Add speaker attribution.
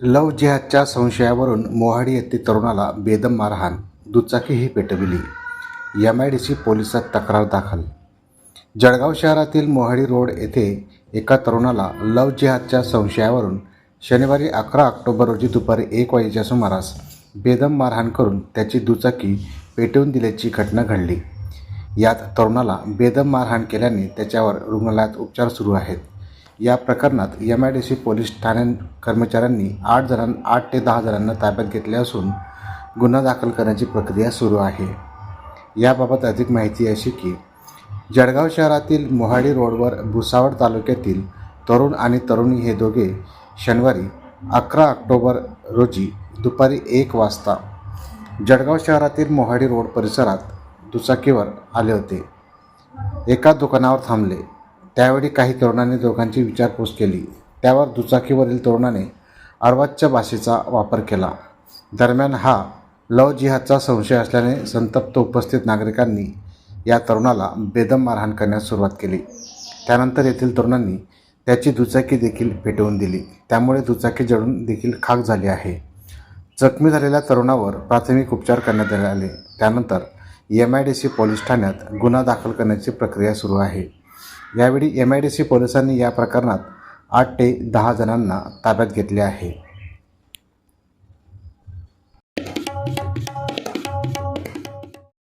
Speaker 1: लव जिहादच्या संशयावरून मोहाडी येथील तरुणाला बेदम मारहाण दुचाकीही पेटविली. एम आय डी सी पोलिसात तक्रार दाखल. जळगाव शहरातील मोहाडी रोड येथे एका तरुणाला लव जिहादच्या संशयावरून शनिवारी अकरा ऑक्टोबर रोजी दुपारी एक वाजेच्या सुमारास बेदम मारहाण करून त्याची दुचाकी पेटवून दिल्याची घटना घडली. यात तरुणाला बेदम मारहाण केल्याने त्याच्यावर रुग्णालयात उपचार सुरू आहेत. या प्रकरणात M I D C police ठाण्या कर्मचाऱ्यांनी आठ जणां आठ ते दहा जणांना ताब्यात घेतले असून गुन्हा दाखल करण्याची प्रक्रिया सुरू आहे. याबाबत अधिक माहिती अशी की जळगाव शहरातील मोहाडी रोडवर भुसावळ तालुक्यातील तरुण आणि तरुणी हे दोघे शनिवारी अकरा ऑक्टोबर रोजी दुपारी एक वाजता जळगाव शहरातील मोहाडी रोड परिसरात दुचाकीवर आले होते. एका दुकानावर थांबले. त्यावेळी काही तरुणांनी दोघांची विचारपूस केली. त्यावर दुचाकीवरील तरुणाने अर्वाच्य भाषेचा वापर केला. दरम्यान हा लव जिहादचा संशय असल्याने संतप्त उपस्थित नागरिकांनी या तरुणाला बेदम मारहाण करण्यास सुरुवात केली. त्यानंतर येथील तरुणांनी त्याची दुचाकी देखील पेटवून दिली. त्यामुळे दुचाकी जळून देखील खाक झाली आहे. जखमी झालेल्या तरुणावर प्राथमिक उपचार करण्यात आले. त्यानंतर M I D C police ठाण्यात गुन्हा दाखल करण्याची प्रक्रिया सुरू आहे. यावेळी एम आय डी सी पोलिसांनी या प्रकरणात आठ ते दहा जणांना ताब्यात घेतले आहे.